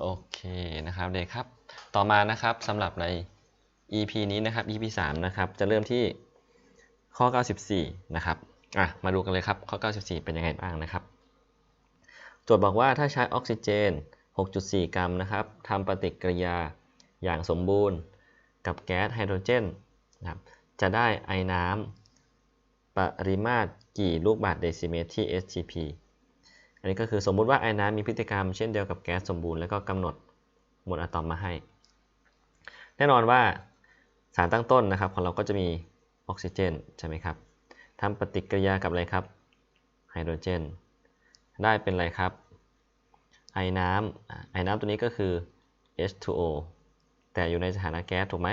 โอเคนะครับเด็กครับ ต่อมานะครับสำหรับใน EP นี้นะครับ EP 3นะครับจะเริ่มที่ข้อ 94 นะครับอะมาดูกันเลยครับข้อ 94 เป็นยังไงบ้างนะครับ โจทย์บอกว่าถ้าใช้ออกซิเจน 6.4 กรัมนะครับทำปฏิกิริยาอย่างสมบูรณ์ กับแก๊สไฮโดรเจนนะครับจะได้ไอน้ำปริมาตรกี่ลูกบาศก์เดซิเมตรที่ SGP อันนี้ก็คือสมมุติว่าไอ้น้ำมีพฤติกรรมเช่นเดียวกับแก๊สสมบูรณ์แล้วก็กำหนดมวลอะตอมมาให้ แน่นอนว่าสารตั้งต้นนะครับของเราก็จะมีออกซิเจนใช่ไหมครับทำปฏิกิริยากับอะไรครับไฮโดรเจน ได้เป็นอะไรครับไอน้ำไอน้ำตัวนี้ก็คือ H2O แต่อยู่ในสถานะแก๊สถูกไหม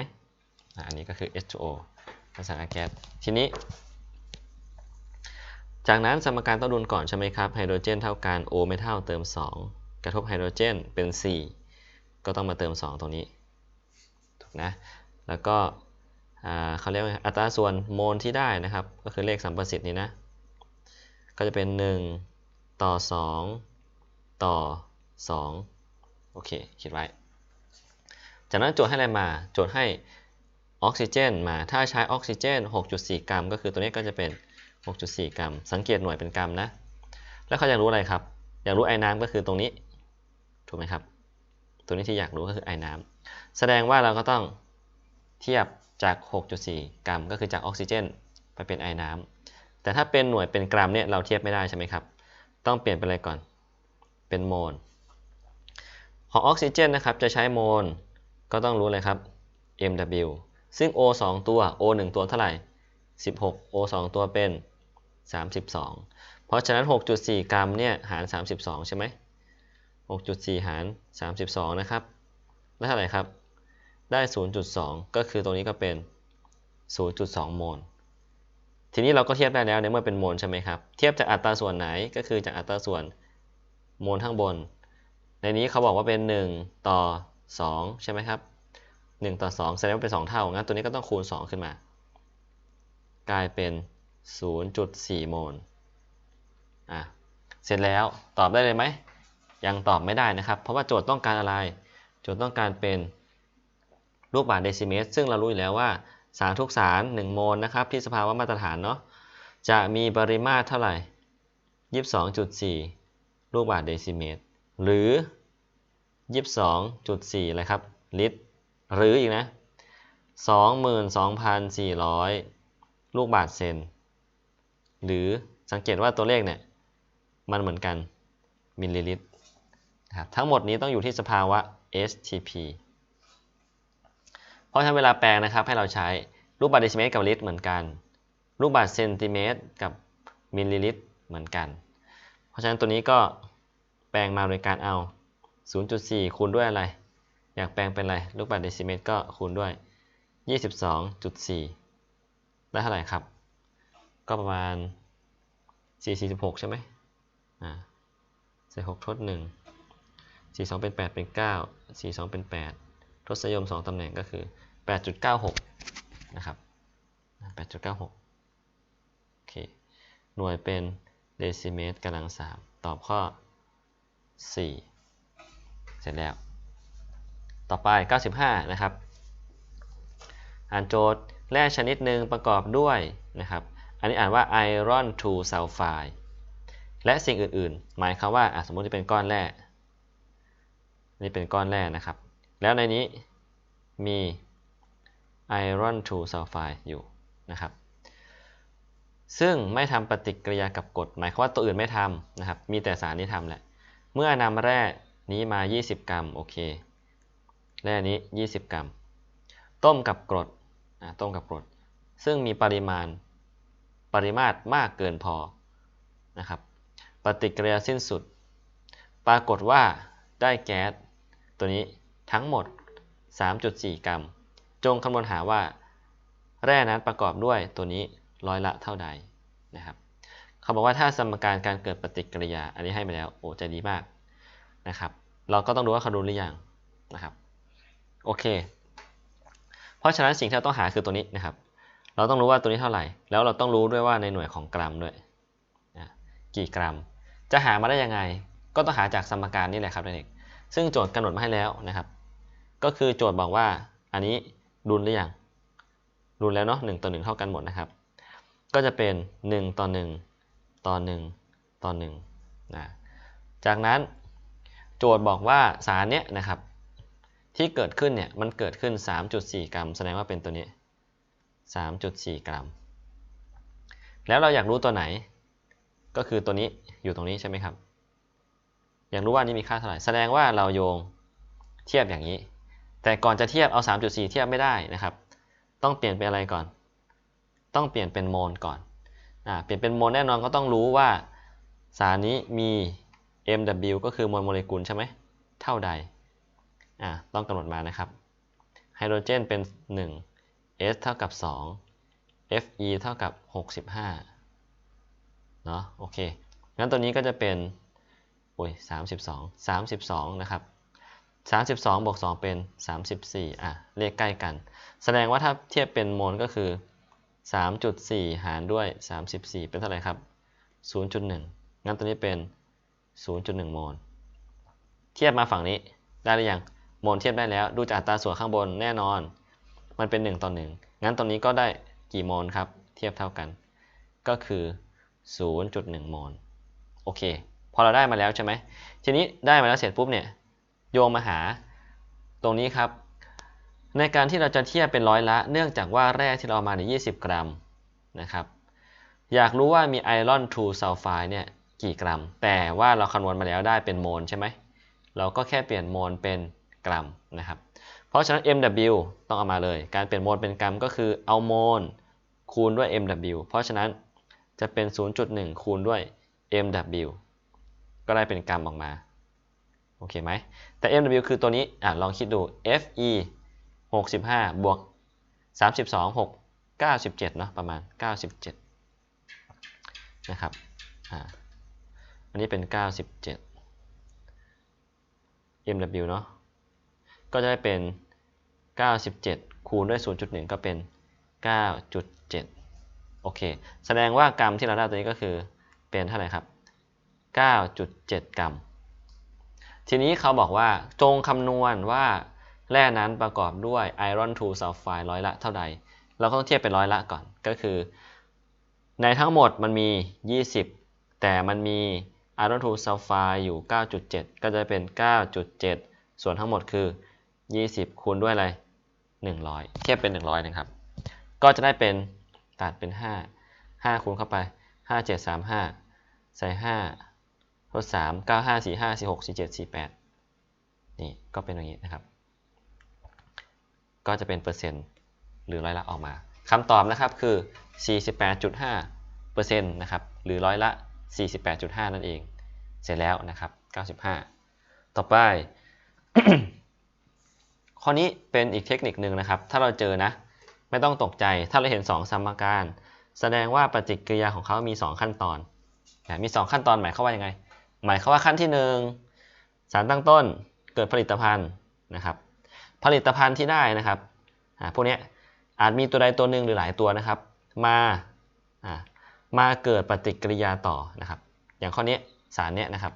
อันนี้ก็คือ H2O ในสถานะแก๊สทีนี้ จากนั้นสมการต้องดุลก่อนใช่ไหมครับไฮโดรเจนเท่ากัน O ไม่เท่าเติม 2 กระทบไฮโดรเจนเป็น 4 ก็ต้องมาเติม 2 ตรงนี้ถูกนะแล้วก็เขาเรียกว่าอัตราส่วนโมลที่ได้นะครับ ก็คือเลขสัมประสิทธิ์นี้นะ ก็จะเป็น 1 ต่อ 2 ต่อ 2 โอเค คิดไว้ จากนั้นโจทย์ให้อะไรมา โจทย์ให้ออกซิเจนมา ถ้าใช้ออกซิเจน 6.4 กรัม ก็คือตัวนี้ก็จะเป็น 6.4 กรัม สังเกตหน่วยเป็นกรัมนะ แล้วเขาอยากรู้อะไรครับ อยากรู้ไอ้น้ำก็คือตรงนี้ ถูกไหมครับ ตัวนี้ที่อยากรู้ก็คือไอ้น้ำ แสดงว่าเราก็ต้องเทียบจาก 6.4 กรัม ก็คือจากออกซิเจน ไปเป็นไอ้น้ำ แต่ถ้าเป็นหน่วยเป็นกรัมเนี่ยเราเทียบไม่ได้ใช่ไหมครับ ต้องเปลี่ยนเป็นอะไรก่อน เป็นโมล ของออกซิเจนนะครับจะใช้โมล ก็ต้องรู้เลยครับ mW ซึ่ง O 2 ตัว O 1 ตัวเท่าไหร่ 16 O 2 ตัวเป็น 32 เพราะฉะนั้น 6.4 กรัมเนี่ยหาร 32 ใช่ไหม6.4 หาร 32 นะครับ ได้เท่าไหร่ครับ ได้ 0.2 ก็คือตรงนี้ก็เป็น 0.2 โมล ทีนี้เราก็เทียบได้แล้วในเมื่อเป็นโมลใช่ไหมครับ เทียบจากอัตราส่วนไหน ก็คือจากอัตราส่วนโมลข้างบน ในนี้เขาบอกว่าเป็น 1 ต่อ 2 ใช่ไหมครับ 1 ต่อ 2 แสดงว่าเป็น 2 เท่า งั้นตัวนี้ก็ต้องคูณ 2 ขึ้นมา กลายเป็น 0.4 โมลอะเสร็จแล้วตอบได้เลยไหม ยังตอบไม่ได้นะครับ เพราะว่าโจทย์ต้องการอะไร โจทย์ต้องการเป็นลูกบาศก์เดซิเมตร ซึ่งเรารู้อยู่แล้วว่าสารทุกสาร 1 โมลนะครับที่สภาวะมาตรฐานเนาะจะมีปริมาตรเท่าไหร่ 22.4 ลูกบาศก์เดซิเมตร หรือ 22.4อะไรครับ ลิตร หรืออีกนะ 22,400 ลูกบาศก์เซน หรือสังเกตว่าตัวเลขเนี่ยมันเหมือนกันมิลลิลิตรนะครับทั้งหมดนี้ต้องอยู่ที่สภาวะ STP เพราะฉะนั้นเวลาแปลงนะครับให้เราใช้ลูกบาศก์เดซิเมตรกับลิตรเหมือนกันลูกบาศก์เซนติเมตรกับมิลลิลิตรเหมือนกัน เพราะฉะนั้นตัวนี้ก็แปลงมาโดยการเอา 0.4 คูณด้วยอะไร อยากแปลงเป็นอะไรลูกบาศก์เดซิเมตรก็คูณด้วย 22.4 ได้เท่าไหร่ครับ ก็ประมาณ 446 ใช่ไหมอ่าใส่6ทด 1 4 2 เป็น 8 เป็น 9 4 2 เป็น 8 ทศนิยม 2 ตำแหน่งก็คือ 8.96 นะครับ 8.96 โอเค หน่วยเป็นเดซิเมตรกำลัง 3 ตอบข้อ 4 เสร็จแล้ว ต่อไป 95 นะครับ อ่านโจทย์แร่ชนิดหนึ่งประกอบด้วยนะครับ อันนี้อ่านว่า iron 2 sulfide และสิ่งอื่นๆ หมายความว่าสมมติจะเป็นก้อนแร่นี่เป็นก้อนแร่นะครับ แล้วในนี้มี iron 2 sulfide อยู่นะครับ ซึ่งไม่ทำปฏิกิริยากับกรดหมายความว่าตัวอื่นไม่ทำนะครับ มีแต่สารนี้ทำแหละ เมื่อนำแร่นี้มา 20 กรัมโอเคแร่นี้ 20 กรัม ต้มกับกรดต้มกับกรด ซึ่งมีปริมาณ ปริมาตรมากเกินพอนะครับปฏิกิริยาสิ้นสุด ปรากฏว่าได้แก๊สตัวนี้ทั้งหมด 3.4 กรัม จงคำนวณหาว่า แร่นั้นประกอบด้วยตัวนี้ร้อยละเท่าใดนะครับเขาบอกว่าถ้าสมการการเกิดปฏิกิริยา อันนี้ให้ไปแล้วโอ้ใจดีมากนะครับ เราก็ต้องดูว่าเขารู้หรือยังนะครับโอเค เพราะฉะนั้นสิ่งที่เราต้องหาคือตัวนี้นะครับ เราต้องรู้ว่าตัวนี้เท่าไหร่ แล้วเราต้องรู้ด้วยว่าในหน่วยของกรัมด้วยนะกี่กรัม จะหามาได้ยังไง ก็ต้องหาจากสมการนี่แหละครับเด็กซึ่งโจทย์กำหนดมาให้แล้วนะครับ ก็คือโจทย์บอกว่าอันนี้รุนหรือยังรุนแล้วเนาะหต่อ1เท่ากันหมดนะครับ ก็จะเป็น 1 ต่อ 1 ต่อ 1 ต่อ1นะจากนั้นโจทย์บอกว่าสารเนี้ยนะครับที่เกิดขึ้นเนี่ยมันเกิดขึ้น 3.4 กรัม แสดงว่าเป็นตัวนี้ 3.4 กรัม แล้วเราอยากรู้ตัวไหน ก็คือตัวนี้อยู่ตรงนี้ใช่ไหมครับ อยากรู้ว่านี่มีค่าเท่าไหร่ แสดงว่าเราโยงเทียบอย่างนี้ แต่ก่อนจะเทียบเอา 3.4 เทียบไม่ได้นะครับ ต้องเปลี่ยนเป็นอะไรก่อน ต้องเปลี่ยนเป็นโมลก่อนอ่าเปลี่ยนเป็นโมลแน่นอนก็ต้องรู้ว่าสารนี้มี mw ก็คือมวลโมเลกุลใช่ไหม เท่าใด อ่าต้องกำหนดมานะครับ ไฮโดรเจนเป็น 1 s เท่ากับ 2 fe เท่ากับ 65 เนาะโอเค งั้นตัวนี้ก็จะเป็นโอ้ย32 32 นะครับ 32บวก2เป็น 34 อะ เลขใกล้กัน แสดงว่าถ้าเทียบเป็นโมลก็คือ 3.4 หารด้วย 34 เป็นเท่าไหร่ครับ 0.1 งั้นตัวนี้เป็น 0.1 โมล เทียบมาฝั่งนี้ได้หรือยัง โมลเทียบได้แล้ว ดูจากอัตราส่วนข้างบนแน่นอน มันเป็น 1 ต่อ 1 งั้นตรงนี้ก็ได้กี่โมลครับ เทียบเท่ากัน ก็คือ 0.1 โมล โอเค พอเราได้มาแล้วใช่ไหม ทีนี้ได้มาแล้วเสร็จปุ๊บเนี่ย โยงมาหาตรงนี้ครับ ในการที่เราจะเทียบเป็นร้อยละ เนื่องจากว่าแร่ที่เราเอามาเนี่ย20 กรัมนะครับ อยากรู้ว่ามีไอรอนทรูซัลไฟด์เนี่ยกี่กรัม แต่ว่าเราคำนวณมาแล้วได้เป็นโมลใช่ไหม เราก็แค่เปลี่ยนโมลเป็นกรัมนะครับ เพราะฉะนั้น MW ต้องเอามาเลย การเปลี่ยนโมลเป็นกรัมก็คือเอาโมลคูณด้วย MW เพราะฉะนั้นจะเป็น 0.1 คูณด้วย MW ก็ได้เป็นกรัมออกมา โอเคไหม แต่ MW คือตัวนี้อะลองคิดดู Fe 65 บวก 32 6 97 เนาะประมาณ 97 นะครับอ่าอันนี้เป็น 97 MW เนาะ ก็จะได้เป็น 97 คูณด้วย 0.1 ก็เป็น 9.7 โอเค แสดงว่ากรัมที่เราได้ตัวนี้ก็คือเป็นเท่าไหร่ครับ 9.7 กรัม ทีนี้เขาบอกว่าจงคำนวณว่าแร่นั้นประกอบด้วยไอรอนทูซัลไฟด์ร้อยละเท่าใด เราก็ต้องเทียบเป็นร้อยละก่อน ก็คือ ในทั้งหมดมันมี 20 แต่มันมีไอรอนทูซัลไฟด์อยู่ 9.7 ก็จะเป็น 9.7 ส่วนทั้งหมดคือ 20 คูณด้วยอะไร 100 เทียบเป็น 100 นะครับ ก็จะได้เป็นตัดเป็น 5 5 คูณเข้าไป 5 7 3 5 ใส่ 5ลด3 9 5 4 5 4 6 4 7 4 8 นี่ก็เป็นอย่างนี้นะครับ ก็จะเป็นเปอร์เซ็นต์หรือร้อยละออกมาคำตอบนะครับคือ 48.5เปอร์เซ็นต์นะครับ หรือร้อยละ 48.5 นั่นเอง เสร็จแล้วนะครับ 95 ต่อไป ข้อนี้เป็นอีกเทคนิคหนึ่งนะครับ ถ้าเราเจอนะ ไม่ต้องตกใจ ถ้าเราเห็น 2สมการ แสดงว่าปฏิกิริยาของเขามี 2 ขั้นตอนนะมี 2 ขั้นตอนหมายความว่ายังไง หมายความว่าขั้นที่ 1 สารตั้งต้นเกิดผลิตภัณฑ์นะครับ ผลิตภัณฑ์ที่ได้นะครับพวกนี้อาจมีตัวใดตัวหนึ่งหรือหลายตัวนะครับ มามาเกิดปฏิกิริยาต่อนะครับ อย่างข้อนี้สารเนี้ยนะครับ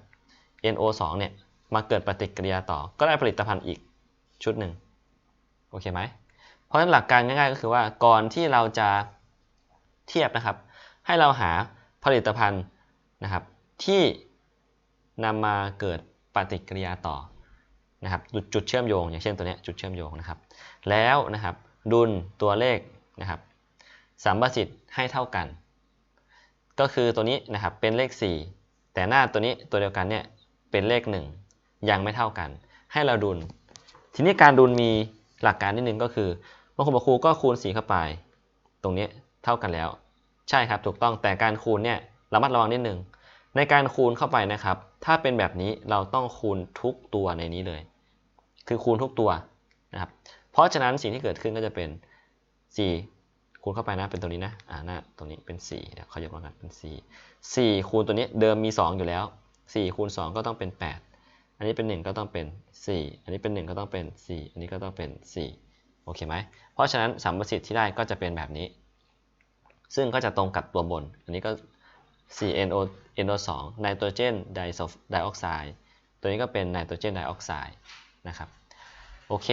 NO2 เนี่ยมาเกิดปฏิกิริยาต่อ ก็ได้ผลิตภัณฑ์อีกชุดหนึ่ง โอเคไหมเพราะฉะนั้นหลักการง่ายๆ ก็คือว่าก่อนที่เราจะเทียบนะครับ ให้เราหาผลิตภัณฑ์นะครับ ที่นำมาเกิดปฏิกิริยาต่อนะครับจุดเชื่อมโยง อย่างเช่นตัวนี้จุดเชื่อมโยงนะครับ แล้วนะครับดุลตัวเลขนะครับสัมประสิทธิ์ให้เท่ากัน ก็คือตัวนี้นะครับเป็นเลข 4 แต่หน้าตัวนี้ตัวเดียวกันเนี่ยเป็นเลข 1 ยังไม่เท่ากัน ให้เราดุล ทีนี้การดุลมี หลักการนิดนึงก็คือบางคนบอกครูก็คูณ4เข้าไป ตรงนี้เท่ากันแล้ว ใช่ครับถูกต้องแต่การคูณเนี่ยระมัดระวังนิดนึงในการคูณเข้าไปนะครับ ถ้าเป็นแบบนี้เราต้องคูณทุกตัวในนี้เลย คือคูณทุกตัวนะครับ เพราะฉะนั้นสิ่งที่เกิดขึ้นก็จะเป็น 4 คูณเข้าไปนะเป็นตัวนี้นะอ่าหน้าตรงนี้เป็น4เดี๋ยวเขายกมากันเป็น 4 4 คูณตัวนี้เดิมมี 2 อยู่แล้ว 4 คูณ 2 ก็ต้องเป็น 8 อันนี้เป็น 1 ก็ต้องเป็น 4 อันนี้เป็น 1 ก็ต้องเป็น 4 อันนี้ก็ต้องเป็น 4 โอเคไหม เพราะฉะนั้นสัมประสิทธิ์ที่ได้ก็จะเป็นแบบนี้ ซึ่งก็จะตรงกับตัวบน อันนี้ก็ 4NO NO2 ไนโตรเจนไดไดออกไซด์ ตัวนี้ก็เป็นไนโตรเจนไดออกไซด์นะครับ โอเค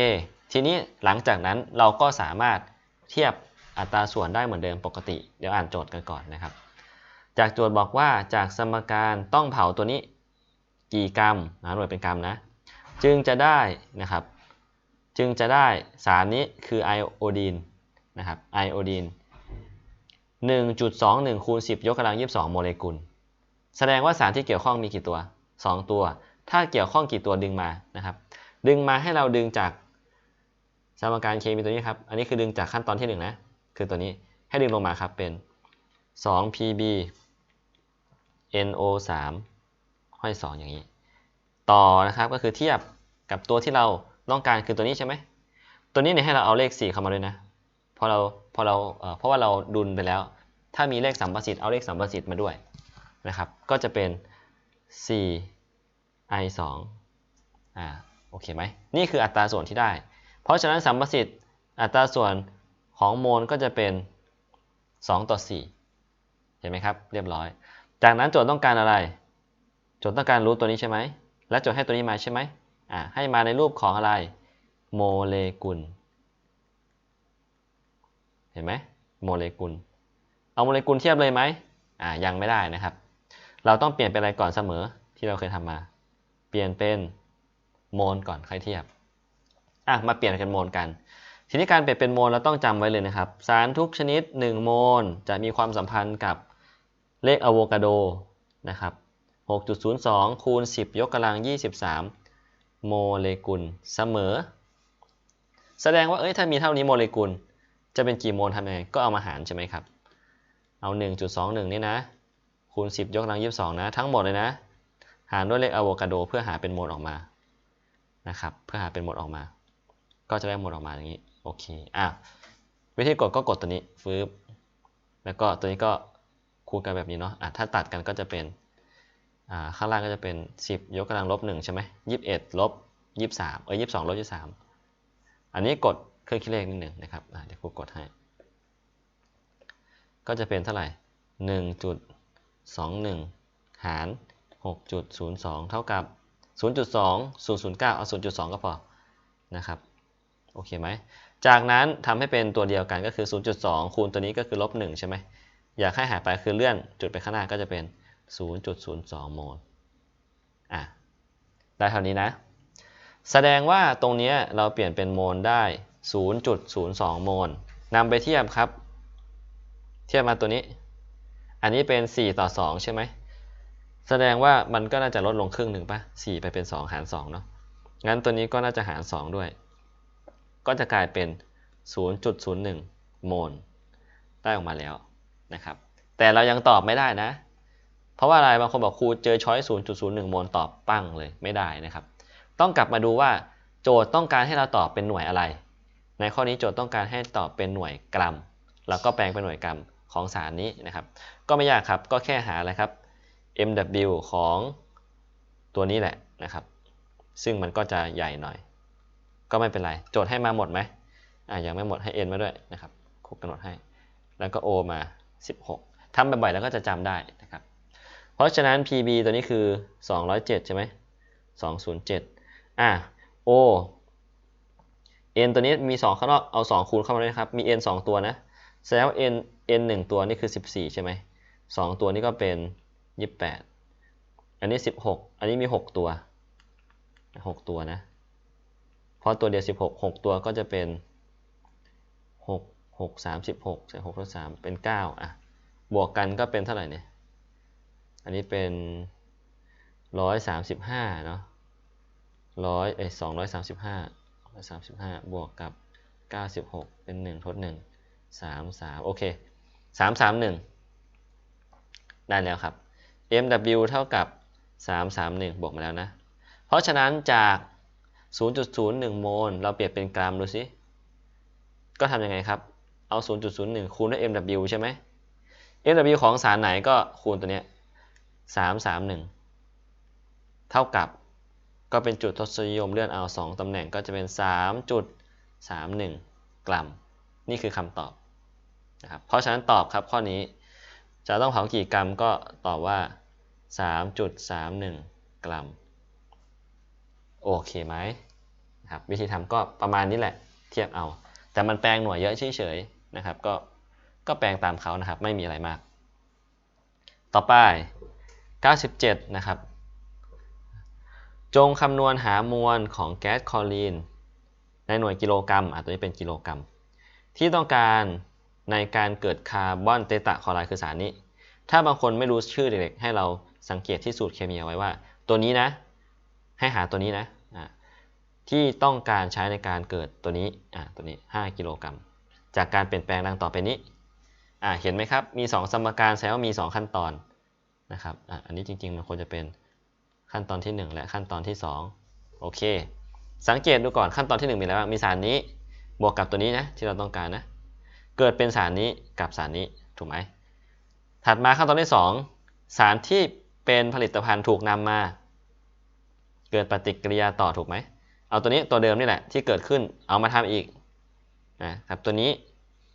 ทีนี้หลังจากนั้นเราก็สามารถเทียบอัตราส่วนได้เหมือนเดิมปกติ เดี๋ยวอ่านโจทย์กันก่อนนะครับ จากโจทย์บอกว่าจากสมการต้องเผาตัวนี้ กี่กรัมนะหน่วยเป็นกรัมนะ จึงจะได้นะครับ จึงจะได้สารนี้คือไอโอดีนนะครับไอโอดีน1.21คูณ10 ยกกำลัง 22 โมเลกุล แสดงว่าสารที่เกี่ยวข้องมีกี่ตัว 2 ตัว ถ้าเกี่ยวข้องกี่ตัวดึงมานะครับ ดึงมาให้เราดึงจากสมการเคมีตัวนี้ครับ อันนี้คือดึงจากขั้นตอนที่ 1 นะ คือตัวนี้ให้ดึงลงมาครับเป็น 2pb no 3 ห้อย 2 อย่างนี้ ต่อนะครับก็คือเทียบกับตัวที่เราต้องการคือตัวนี้ใช่ไหมตัวนี้เนี่ยให้เราเอาเลข 4 เข้ามาด้วยนะพอเราพอเราเพราะว่าเราดุลไปแล้ว ถ้ามีเลขสัมประสิทธิ์เอาเลขสัมประสิทธิ์มาด้วยนะครับ ก็จะเป็น 4 i 2อ่าโอเคไหมนี่คืออัตราส่วนที่ได้ เพราะฉะนั้นสัมประสิทธิ์อัตราส่วนของโมลก็จะเป็น 2 ต่อ 4 เห็นไหมครับ เรียบร้อย จากนั้นโจทย์ต้องการอะไร จทย์ต้องการรู้ตัวนี้ใช่ไหม และจทย์ให้ตัวนี้มาใช่ไหมอ่าให้มาในรูปของอะไร โมเลกุล เห็นไหมโมเลกุล เอาโมเลกุลเทียบเลยไหมอ่ายังไม่ได้นะครับ เราต้องเปลี่ยนเป็นอะไรก่อนเสมอที่เราเคยทำมา เปลี่ยนเป็นโมลก่อนค่อยเทียบอะมาเปลี่ยนเป็นโมลกัน ทีนี้การเปลี่ยนเป็นโมลเราต้องจำไว้เลยนะครับ สารทุกชนิด 1 โมลจะมีความสัมพันธ์กับเลขอะโวคาโดนะครับ 6.02 คูณ 10 ยกกำลัง 23 โมเลกุลเสมอ แสดงว่าเอ้ยถ้ามีเท่านี้โมเลกุล จะเป็นกี่โมลทำยังไง ก็เอามาหารใช่ไหมครับ เอา 1.21 นี่นะ คูณ 10 ยกกำลัง 22 นะ ทั้งหมดเลยนะ หารด้วยเลขอะโวคาโด เพื่อหาเป็นโมลออกมา นะครับ เพื่อหาเป็นโมลออกมา ก็จะได้โมลออกมาอย่างนี้ โอเค อะ วิธีกดก็กดตัวนี้ ฟืบแล้วก็ตัวนี้ก็คูณกันแบบนี้เนาะ อะ ถ้าตัดกันก็จะเป็น ข้างล่างก็จะเป็น 10 ยกกำลังลบ1ใช่ไหม21ลบ23เอ้ย22ลบ23อันนี้กดเครื่องคิดเลขนิดหนึ่งนะครับเดี๋ยวครูกดให้ ก็จะเป็นเท่าไหร่1.21หนึ่งหาร6.02เท่ากับ0.2 009เก้าเอา0.2ก็พอนะครับโอเคไหมจากนั้นทำให้เป็นตัวเดียวกันก็คือ 0.2 คูณตัวนี้ก็คือลบ1ใช่ไหมอยากให้หายไปคือเลื่อนจุดไปข้างหน้าก็จะเป็น 0.02 โมลอะได้เท่านี้นะ แสดงว่าตรงนี้เราเปลี่ยนเป็นโมลได้ 0.02 โมลนำไปเทียบครับ เทียบมาตัวนี้ อันนี้เป็น 4 ต่อ 2 ใช่ไหม แสดงว่ามันก็น่าจะลดลงครึ่งหนึ่งปะ4 ไปเป็น 2 หาร 2 เนาะ งั้นตัวนี้ก็น่าจะหาร 2 ด้วย ก็จะกลายเป็น 0.01 โมลได้ออกมาแล้วนะครับ แต่เรายังตอบไม่ได้นะ เพราะว่าอะไรบางคนบอกครูเจอช้อย0.01โมลตอบปั้งเลยไม่ได้นะครับ ต้องกลับมาดูว่าโจทย์ต้องการให้เราตอบเป็นหน่วยอะไร ในข้อนี้โจทย์ต้องการให้ตอบเป็นหน่วยกรัม แล้วก็แปลงเป็นหน่วยกรัมของสารนี้นะครับ ก็ไม่ยากครับก็แค่หาอะไรครับ mw ของตัวนี้แหละนะครับ ซึ่งมันก็จะใหญ่หน่อย ก็ไม่เป็นไร โจทย์ให้มาหมดไหมอ่ายังไม่หมดให้ n มาด้วยนะครับครูกำหนดให้ แล้วก็ o มา 16ทำบ่อยๆแล้วก็จะจำได้นะครับ เพราะฉะนั้น pb ตัวนี้คือ 207 ใช่ไหม207 อะ o n ตัวนี้มี 2 ข้างนอก เอา 2 คูณเข้ามาด้วยครับ มี n 2 ตัวนะแสดงว่า n n 1 ตัวนี่คือ 14 ใช่ไหม 2 ตัวนี้ก็เป็น 28 อันนี้ 16 อันนี้มี 6 ตัว 6 ตัวนะ เพราะตัวเดียว 16 6 ตัวก็จะเป็น 6 6 36ใส่6ลบ3เป็น 9 อะ บวกกันก็เป็นเท่าไหร่เนี่ย อันนี้เป็น135เนาะร้อยเอ้สองร้อยสามสิบห้าร้อยสามสิบห้าบวกกับเก้าสิบหกเป็นหนึ่งทดหนึ่งสามสามโอเคสามสามหนึ่งได้แล้วครับ mw เท่ากับสามสามหนึ่งบวกมาแล้วนะ เพราะฉะนั้นจาก 0.01 โมล เราเปลี่ยนเป็นกรัมดูสิ ก็ทำยังไงครับ เอา 0.01 คูณด้วย mw ใช่ไหม mw ของสารไหนก็คูณตัวเนี้ย 331 เท่ากับก็เป็นจุดทศนิยมเลื่อนเอา 2 ตำแหน่งก็จะเป็น 3.31 กรัม นี่คือคำตอบนะครับเพราะฉะนั้นตอบครับข้อนี้จะต้องเผากี่กรัมก็ตอบว่า 3.31 กรัม โอเคไหมนะครับวิธีทำก็ประมาณนี้แหละเทียบเอา แต่มันแปลงหน่วยเยอะเฉยๆนะครับก็ก็แปลงตามเขานะครับไม่มีอะไรมาก ต่อไป 97 นะครับ จงคำนวณหามวลของแก๊สคลอรีน ในหน่วยกิโลกรัมอะตัวนี้เป็นกิโลกรัม ที่ต้องการในการเกิดคาร์บอนเตตะคลอไรด์คือสารนี้ ถ้าบางคนไม่รู้ชื่อเด็กๆให้เราสังเกตที่สูตรเคมีเอาไว้ว่า ตัวนี้นะ ให้หาตัวนี้นะะที่ต้องการใช้ในการเกิดตัวนี้ตัวนี้ 5 กิโลกรัม จากการเปลี่ยนแปลงดังต่อไปนี้เห็นไหมครับ มี 2 สมการแสดงว่ามี 2 ขั้นตอน นะครับออันนี้จริง ๆ มันควรจะเป็นขั้นตอนที่ 1 และขั้นตอนที่ 2 โอเค สังเกตดูก่อนขั้นตอนที่ 1 มีอะไรบ้าง มีสารนี้ บวกกับตัวนี้นะที่เราต้องการนะ เกิดเป็นสารนี้กับสารนี้ถูกไหม ถัดมาขั้นตอนที่ 2 สารที่เป็นผลิตภัณฑ์ถูกนำมา เกิดปฏิกิริยาต่อถูกไหม เอาตัวนี้ตัวเดิมนี่แหละที่เกิดขึ้นเอามาทำอีกนะครับตัวนี้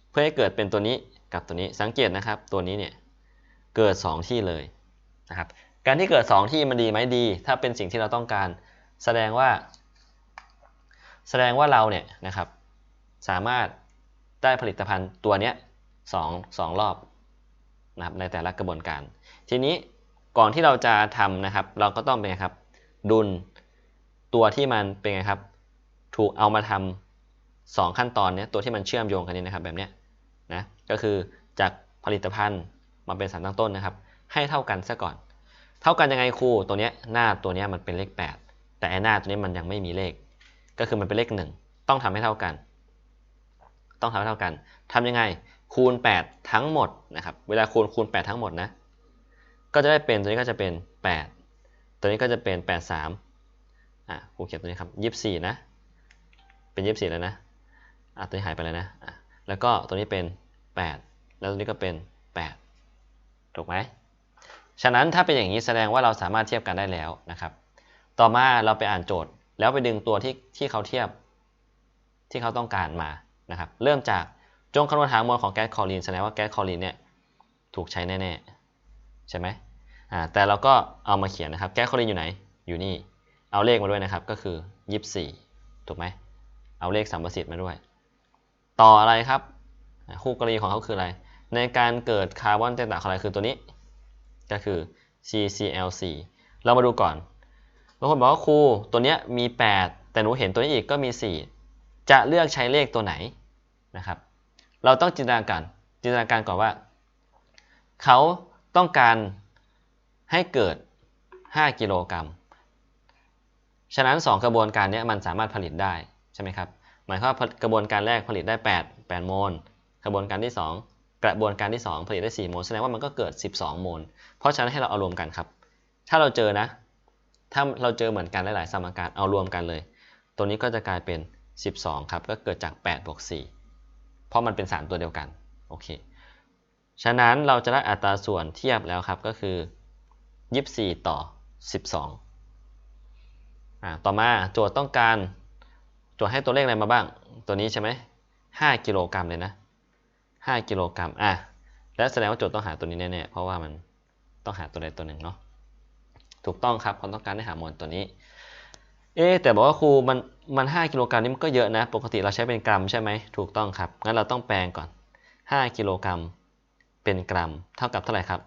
เพื่อให้เกิดเป็นตัวนี้กับตัวนี้สังเกตนะครับตัวนี้เนี่ยเกิด 2 ที่เลย นะครับการที่เกิด 2 ที่มันดีไหมดี ถ้าเป็นสิ่งที่เราต้องการ แสดงว่า แสดงว่าเราเนี่ยนะครับ สามารถได้ผลิตภัณฑ์ตัวเนี้ยสองสองรอบนะครับในแต่ละกระบวนการ ทีนี้ก่อนที่เราจะทำนะครับ เราก็ต้องเป็นครับ ดุลตัวที่มันเป็นไงครับ ถูกเอามาทำสองขั้นตอนเนี้ยตัวที่มันเชื่อมโยงกันนี้นะครับแบบเนี้ยนะก็คือจากผลิตภัณฑ์มาเป็นสารตั้งต้นนะครับ ให้เท่ากันซะก่อน เท่ากันยังไงครูตัวนี้หน้าตัวนี้มันเป็นเลข 8 แต่หน้าตัวนี้มันยังไม่มีเลข ก็คือมันเป็นเลข 1 ต้องทำให้เท่ากัน ต้องทำให้เท่ากันทำยังไงคูณ 8 ทั้งหมดนะครับ เวลาคูณคูณ 8 ทั้งหมดนะ ก็จะได้เป็นตัวนี้ก็จะเป็น 8 ตัวนี้ก็จะเป็น 83อะครูเขียนตัวนี้ครับ 24 นะ เป็น 24 แล้วนะอะตัวนี้หายไปแล้วนะอะแล้วก็ตัวนี้เป็น 8 แล้วตัวนี้ก็เป็น 8 ถูกไหม ฉะนั้นถ้าเป็นอย่างนี้แสดงว่าเราสามารถเทียบกันได้แล้วนะครับ ต่อมาเราไปอ่านโจทย์ แล้วไปดึงตัวที่ที่เขาเทียบที่เขาต้องการมานะครับ เริ่มจากจงคำนวณหามวลของแก๊สคลอรีนแสดงว่าแก๊สคลอรีนเนี่ยถูกใช้แน่ๆใช่ไหมอ่าแต่เราก็เอามาเขียนนะครับแก๊สคลอรีนอยู่ไหนอยู่นี่ เอาเลขมาด้วยนะครับก็คือ 24 ถูกไหมเอาเลขสัมประสิทธิ์มาด้วย ต่ออะไรครับคู่กรณีของเขาคืออะไร ในการเกิดคาร์บอนเตตาคลอไรคือตัวนี้ ก็คือ CCl4 เรามาดูก่อนบางคนบอกว่าครูตัวนี้มี 8 แต่หนูเห็นตัวนี้อีกก็มี 4 จะเลือกใช้เลขตัวไหนนะครับ เราต้องจินตนาการจินตนาการก่อนว่า เขาต้องการให้เกิด 5 กิโลกรัม ฉะนั้น 2 กระบวนการนี้มันสามารถผลิตได้ใช่ไหมครับ หมายความว่ากระบวนการแรกผลิตได้ 8 8 โมล กระบวนการที่ 2 กระบวนการที่ 2 ผลิตได้4โมลแสดงว่ามันก็เกิด 12 โมล เพราะฉะนั้นให้เราเอารวมกันครับ ถ้าเราเจอนะ ถ้าเราเจอเหมือนกันหลายๆสมการเอารวมกันเลย ตัวนี้ก็จะกลายเป็น 12 ครับ ก็เกิดจาก8บวก4เพราะมันเป็นสารตัวเดียวกัน โอเค ฉะนั้นเราจะได้อัตราส่วนเทียบแล้วครับ ก็คือ 24 ต่อ 12อ่าต่อมาโจทย์ต้องการ โจทย์ให้ตัวเลขอะไรมาบ้าง ตัวนี้ใช่ไหม5กิโลกรัมเลยนะ 5กิโลกรัมอะแล้วแสดงว่าโจทย์ต้องหาตัวนี้แน่ๆเพราะว่ามันต้องหาตัวใดตัวหนึ่งเนาะถูกต้องครับเขาต้องการให้หามวลตัวนี้ เอ๊แต่บอกว่าครูมันมัน 5 กิโลกรัมนี่มันก็เยอะนะ ปกติเราใช้เป็นกรัมใช่ไหมถูกต้องครับงั้นเราต้องแปลงก่อน 5 กิโลกรัมเป็นกรัม เท่ากับเท่าไหร่ครับ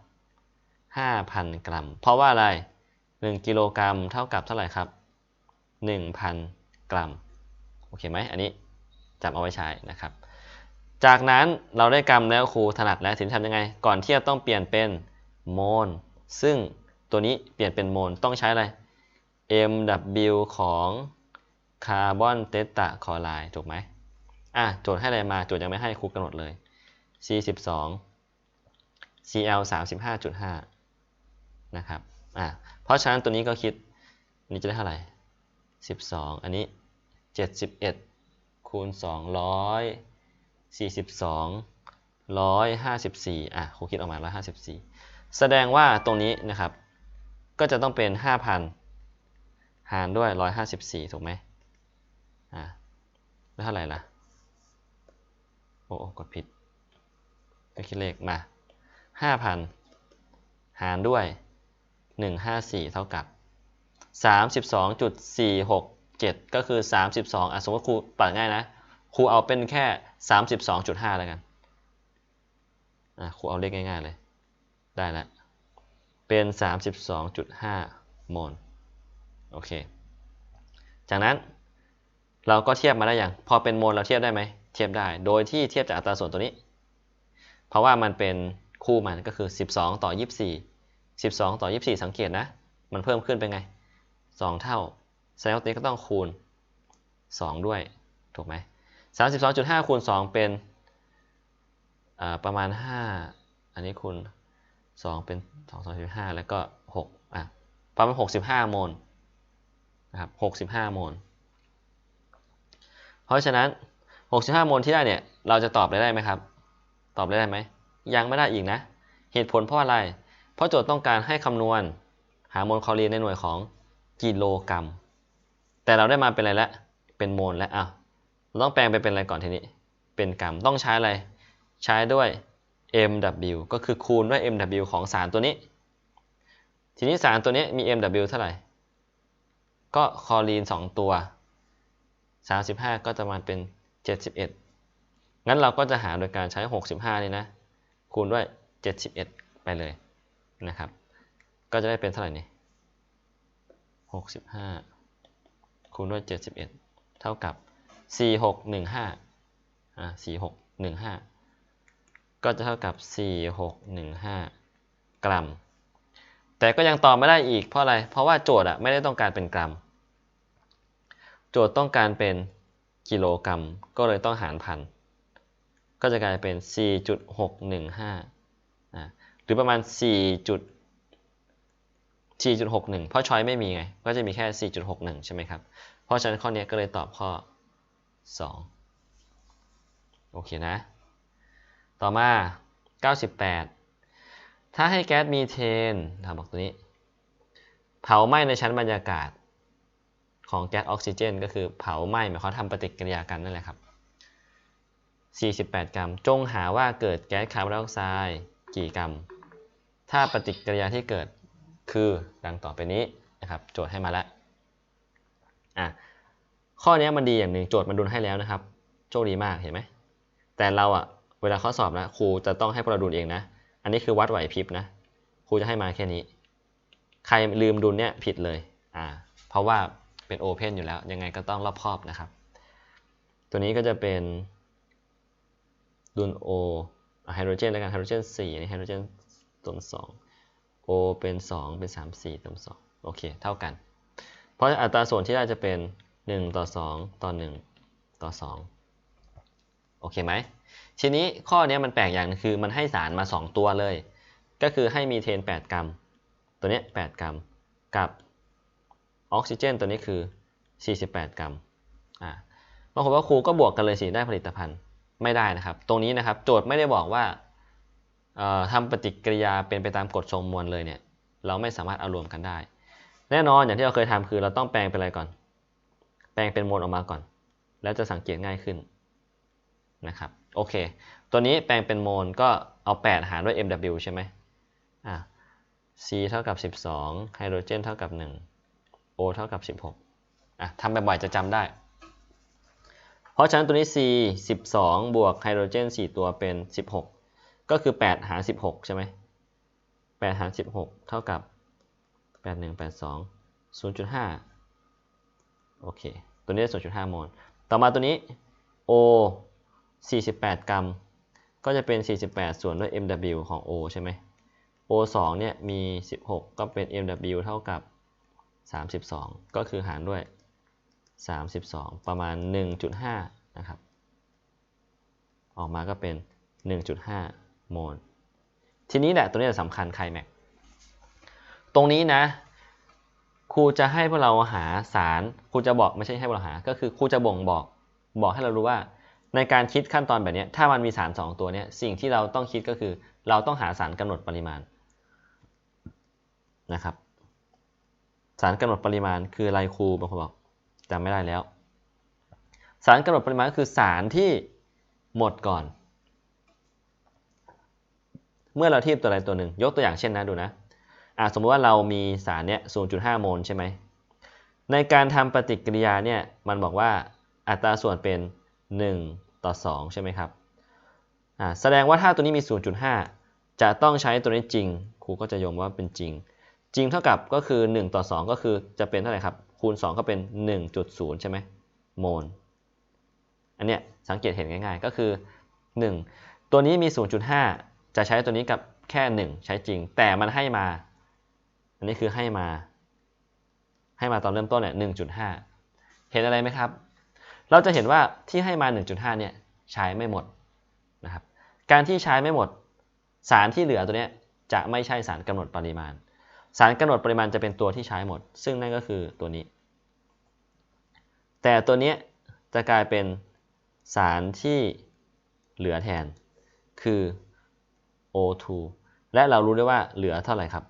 5,000 กรัม เพราะว่าอะไร 1 กิโลกรัมเท่ากับเท่าไหร่ครับ 1,000 กรัม โอเคไหมอันนี้จำเอาไว้ใช้นะครับ จากนั้นเราได้กรัมแล้วครูถนัดแล้วทีนี้ทำยังไง ก่อนที่จะต้องเปลี่ยนเป็นโมลซึ่งตัวนี้เปลี่ยนเป็นโมลต้องใช้อะไร MW ของคาร์บอนเตตาคอไรด์ถูกไหมอะโจทย์ให้อะไรมาโจทย์ยังไม่ให้ครูกำหนดเลย C12 Cl 35.5 นะครับอะเพราะฉะนั้นตัวนี้ก็คิดนี่จะได้เท่าไหร่ 12 อันนี้ 71 คูณ 200 42 154อะครูคิดออกมา 154 แสดงว่าตรงนี้นะครับ ก็จะต้องเป็น 5,000 หารด้วย 154 ถูกไหมอ่าแล้วเท่าไหร่ล่ะ โอ้กดผิดก็คิดเลขมา 5,000 หารด้วย 154 เท่ากับ 32.467 ก็คือ 32อะสมมติครูปัดง่ายนะ ครูเอาเป็นแค่ 32.5 แล้วกันครูเอาเลขง่ายๆเลย ได้แล้ว เป็น 32.5 โมล โอเค จากนั้นเราก็เทียบมาได้อย่าง พอเป็นโมลเราเทียบได้ไหม เทียบได้ โดยที่เทียบจากอัตราส่วนตัวนี้ เพราะว่ามันเป็นคู่มันก็คือ 12 ต่อ 24 12 ต่อ 24 สังเกตนะ มันเพิ่มขึ้นเป็นไง 2 เท่าแสดงว่าตัวนี้ก็ต้องคูณ 2 ด้วย ถูกไหม 32.5คูณ2เป็นประมาณ 5 อันนี้คูณ2เป็น2 2 5แล้วก็6อะประมาณ 65 โมลนะครับ65 โมล เพราะฉะนั้น 65 โมลที่ได้เนี่ย เราจะตอบได้ได้ไหมครับ ตอบได้ได้ไหม ยังไม่ได้อีกนะ เหตุผลเพราะอะไร เพราะโจทย์ต้องการให้คำนวณหาโมลคลอรีนในหน่วยของกิโลกรัม แต่เราได้มาเป็นอะไรล้วเป็นโมลแล้วอะ เราต้องแปลงไปเป็นอะไรก่อนทีนี้ เป็นกรัมต้องใช้อะไร ใช้ด้วย mw ก็คือคูณด้วย mw ของสารตัวนี้ ทีนี้สารตัวนี้มี mw เท่าไหร่ ก็คลอรีน 2 ตัว 35 ก็จะมาเป็น 71 งั้นเราก็จะหาโดยการใช้ 65 นี่นะ คูณด้วย 71 ไปเลยนะครับ ก็จะได้เป็นเท่าไหร่นี่65 คูณด้วย 71 เท่ากับ 4615อ่า4615ก็จะเท่ากับ4615กรัม แต่ก็ยังตอบไม่ได้อีกเพราะอะไร เพราะว่าโจทย์อะไม่ได้ต้องการเป็นกรัม โจทย์ต้องการเป็นกิโลกรัม ก็เลยต้องหารพัน ก็จะกลายเป็น 4.615อ่าหรือประมาณ 4. 4.61 เพราะช้อยไม่มีไง ก็จะมีแค่ 4.61 ใช่ไหมครับ เพราะฉะนั้นข้อนี้ก็เลยตอบข้อ 2 โอเคนะ ต่อมา 98 ถ้าให้แก๊สมีเทนทำบอกตัวนี้ เผาไหม้ในชั้นบรรยากาศของแก๊สออกซิเจน ก็คือเผาไหม้หมายความทำปฏิกิริยากันนั่นแหละครับ48 กรัม จงหาว่าเกิดแก๊สคาร์บอนไดออกไซด์กี่กรัม ถ้าปฏิกิริยาที่เกิดคือดังต่อไปนี้นะครับ โจทย์ให้มาแล้วอะ ข้อนี้มันดีอย่างหนึ่งโจทย์มันดุลให้แล้วนะครับ โชคดีมากเห็นไหม แต่เราอะเวลาข้อสอบนะครูจะต้องให้พวกเราดุลเองนะ อันนี้คือวัดไหวพริบนะ ครูจะให้มาแค่นี้ ใครลืมดุลเนี่ยผิดเลย อ่า เพราะว่าเป็นโอเพนอยู่แล้ว ยังไงก็ต้องรอบครอบนะครับ ตัวนี้ก็จะเป็นดุล O ไฮโดรเจนแล้วกันไฮโดรเจน4นี่ไฮโดรเจนตัวสอง O เป็น 2 เป็น 3 4เติม2โอเค เท่ากัน เพราะอัตราส่วนที่ได้จะเป็น 1 ต่อ 2 ต่อ 1 ต่อ 2 โอเคไหม ทีนี้ข้อนี้มันแปลกอย่างคือมันให้สารมา 2 ตัวเลย ก็คือให้มีเทน 8 กรัม ตัวนี้ 8 กรัม กับออกซิเจน ตัวนี้คือ 48 กรัม อ่าบางคนว่าครูก็บวกกันเลยสิ ได้ผลิตภัณฑ์ ไม่ได้นะครับ ตรงนี้นะครับ โจทย์ไม่ได้บอกว่าทำปฏิกิริยาเป็นไปตามกฎทรงมวลเลยเนี่ย เราไม่สามารถเอารวมกันได้ แน่นอนอย่างที่เราเคยทำคือเราต้องแปลงเป็นอะไรก่อน แปลงเป็นโมลออกมาก่อน แล้วจะสังเกตง่ายขึ้นนะครับโอเค ตัวนี้แปลงเป็นโมลก็เอา 8 หารด้วย mw ใช่ไหมอ่า c เท่ากับ 12 ไฮโดรเจนเท่ากับ 1 o เท่ากับ 16อะทำบ่อยๆจะจำได้ เพราะฉะนั้นตัวนี้ c 12 บวกไฮโดรเจน 4 ตัวเป็น 16 ก็คือ 8 หาร 16 ใช่ไหม8 หาร 16 เท่ากับ 8182 0.5 โอเค ตัวนี้ได้ 0.5 โมล ต่อมาตัวนี้ O 48 กรัม ก็จะเป็น 48 ส่วนด้วย mw ของ O ใช่ไหม O 2เนี่ยมี 16 ก็เป็น mw เท่ากับ 32 ก็คือหารด้วย 32 ประมาณ 1.5 นะครับ ออกมาก็เป็น 1.5 โมล ทีนี้แหละตัวนี้สำคัญไคลแม็กตรงนี้นะ ครูจะให้พวกเราหาสารครูจะบอกไม่ใช่ให้พวกเราหา ก็คือครูจะบ่งบอกบอกให้เรารู้ว่า ในการคิดขั้นตอนแบบนี้ถ้ามันมีสาร 2 ตัวนี้สิ่งที่เราต้องคิดก็คือ เราต้องหาสารกำหนดปริมาณนะครับ สารกำหนดปริมาณคืออะไรครูบางคนบอกจำไม่ได้แล้ว สารกำหนดปริมาณก็คือสารที่หมดก่อน เมื่อเราเทียบตัวใดตัวหนึ่งยกตัวอย่างเช่นนะดูนะ อ่าสมมติว่าเรามีสารเนี้ย0.5 โมลใช่ไหม ในการทำปฏิกิริยาเนี่ยมันบอกว่าอัตราส่วนเป็น 1 ต่อ 2 ใช่ไหมครับอ่าแสดงว่าถ้าตัวนี้มี 0.5 จะต้องใช้ตัวนี้จริง ครูก็จะยงว่าเป็นจริง จริงเท่ากับก็คือ 1 ต่อ 2 ก็คือจะเป็นเท่าไหร่ครับ คูณ 2 ก็เป็น 1.0 ใช่ไหมโมล อันเนี้ยสังเกตเห็นง่ายๆ ก็คือ 1 ตัวนี้มี 0.5 จะใช้ตัวนี้กับแค่ 1 ใช้จริง แต่มันให้มา อันนี้คือให้มา ให้มาตอนเริ่มต้นเนี่ย1.5เห็นอะไรไหมครับ เราจะเห็นว่าที่ให้มา 1.5 เนี่ยใช้ไม่หมดนะครับ การที่ใช้ไม่หมด สารที่เหลือตัวเนี้ยจะไม่ใช่สารกำหนดปริมาณ สารกำหนดปริมาณจะเป็นตัวที่ใช้หมด ซึ่งนั่นก็คือตัวนี้ แต่ตัวนี้จะกลายเป็นสารที่เหลือแทน คือ O2 และเรารู้ได้ว่าเหลือเท่าไหร่ครับ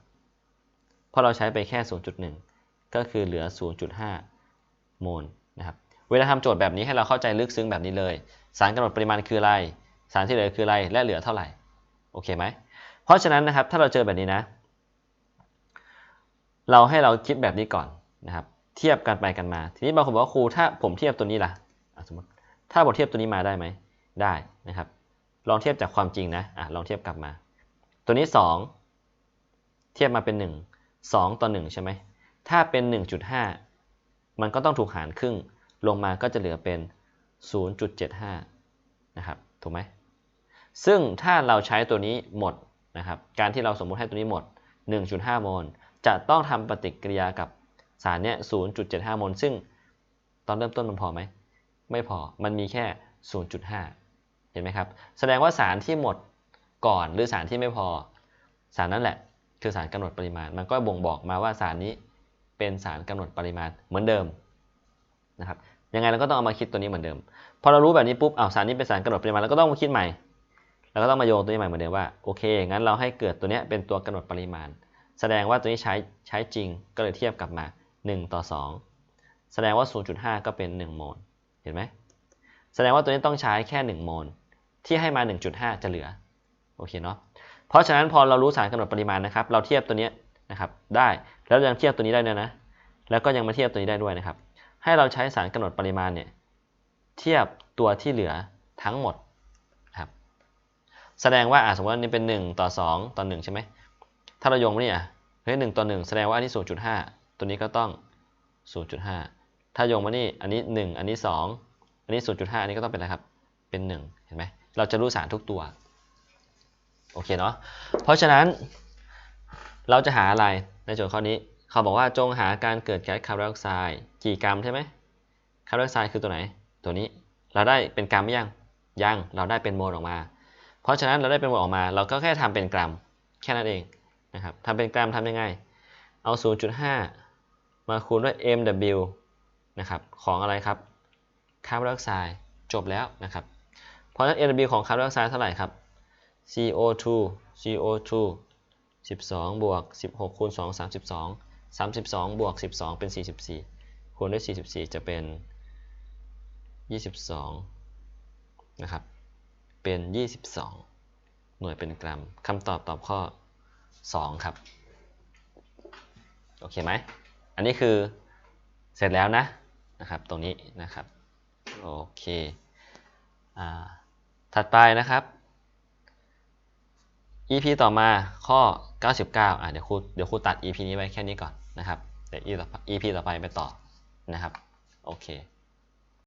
เพราะเราใช้ไปแค่ 0.1 ก็คือเหลือ 0.5 โมลนะครับ เวลาทำโจทย์แบบนี้ให้เราเข้าใจลึกซึ้งแบบนี้เลย สารกำหนดปริมาณคืออะไร สารที่เหลือคืออะไร และเหลือเท่าไหร่ โอเคไหม เพราะฉะนั้นนะครับ ถ้าเราเจอแบบนี้นะ เราให้เราคิดแบบนี้ก่อนนะครับ เทียบกันไปกันมา ทีนี้บางคนบอกว่าครูถ้าผมเทียบตัวนี้ล่ะอะสมมติ ถ้าผมเทียบตัวนี้มาได้ไหม ได้นะครับ ลองเทียบจากความจริงนะ อะ ลองเทียบกลับมา ตัวนี้ 2 เทียบมาเป็น 1 2 ต่อ 1 ใช่ไหม ถ้าเป็น 1.5 มันก็ต้องถูกหารครึ่ง ลงมาก็จะเหลือเป็น 0.75 นะครับ ถูกไหม ซึ่งถ้าเราใช้ตัวนี้หมดนะครับ การที่เราสมมุติให้ตัวนี้หมด 1.5 โมล จะต้องทำปฏิกิริยากับสารเนี้ย 0.75 โมล ซึ่งตอนเริ่มต้นมันพอไหม ไม่พอ มันมีแค่ 0.5 เห็นไหมครับ แสดงว่าสารที่หมดก่อนหรือสารที่ไม่พอ สารนั่นแหละ คือสารกำหนดปริมาณ มันก็บ่งบอกมาว่าสารนี้เป็นสารกำหนดปริมาณเหมือนเดิมนะครับยังไงเราก็ต้องเอามาคิดตัวนี้เหมือนเดิม พอเรารู้แบบนี้ปุ๊บอ้าวสารนี้เป็นสารกำหนดปริมาณเราก็ต้องมาคิดใหม่เราก็ต้องมาโยงตัวนี้ใหม่เหมือนเดิมว่าโอเคงั้นเราให้เกิดตัวนี้เป็นตัวกำหนดปริมาณ แสดงว่าตัวนี้ใช้ใช้จริงก็เลยเทียบกลับมา 1 ต่อ 2 แสดงว่า 0.5 ก็เป็น 1 โมลเห็นไหมแสดงว่าตัวนี้ต้องใช้แค่ 1 โมลที่ให้มา 1.5 จะเหลือโอเคเนาะ เพราะฉะนั้นพอเรารู้สารกำหนดปริมาณนะครับ เราเทียบตัวนี้นะครับได้ แล้วยังเทียบตัวนี้ได้ด้วยนะ แล้วก็ยังมาเทียบตัวนี้ได้ด้วยนะครับ ให้เราใช้สารกำหนดปริมาณเนี่ยเทียบตัวที่เหลือทั้งหมดครับ แสดงว่าอะสมมติว่านี่เป็น 1 ต่อ 2 ต่อ 1 ใช่ไหม ถ้าเราโยงมานี่อะเฮ้ยหต่อ 1 แสดงว่าอันนี้ 0.5 ตัวนี้ก็ต้อง 0.5 ถ้าโยงมานี่อันนี้ 1 อันนี้ 2 อันนี้ 0.5 อันนี้ก็ต้องเป็นอะไรครับ เป็น 1 เห็นไหมเราจะรู้สารทุกตัว โอเคเนาะเพราะฉะนั้นเราจะหาอะไรในโจทย์ข้อนี้ เขาบอกว่าจงหาการเกิดแก๊สคาร์บอนไดออกไซด์กี่กรัมใช่ไหมคาร์บอนไดออกไซด์คือตัวไหน ตัวนี้เราได้เป็นกรัมยังยังเราได้เป็นโมลออกมา เพราะฉะนั้นเราได้เป็นโมลออกมา เราก็แค่ทำเป็นกรัมแค่นั้นเองนะครับทำเป็นกรัมทำยังไง เอา 0.5 มาคูณด้วย mw นะครับของอะไรครับคาร์บอนไดออกไซด์จบแล้วนะครับเพราะฉะนั้น mw ของคาร์บอนไดออกไซด์เท่าไหร่ครับ CO2 CO2 12 บวก 16 คูณ 2 32 32 บวก 12 เป็น 44 คูณด้วย 44 จะเป็น 22 นะครับ เป็น 22 หน่วยเป็นกรัม คำตอบตอบข้อ 2 ครับ โอเคไหม อันนี้คือเสร็จแล้วนะ นะครับ ตรงนี้นะครับ โอเค อ่า ถัดไปนะครับ EP ต่อมาข้อ 99อะเดี๋ยวครูเดี๋ยวครูตัด EP นี้ไว้แค่นี้ก่อนนะครับ เดี๋ยว EP ต่อไปไปต่อนะครับ โอเค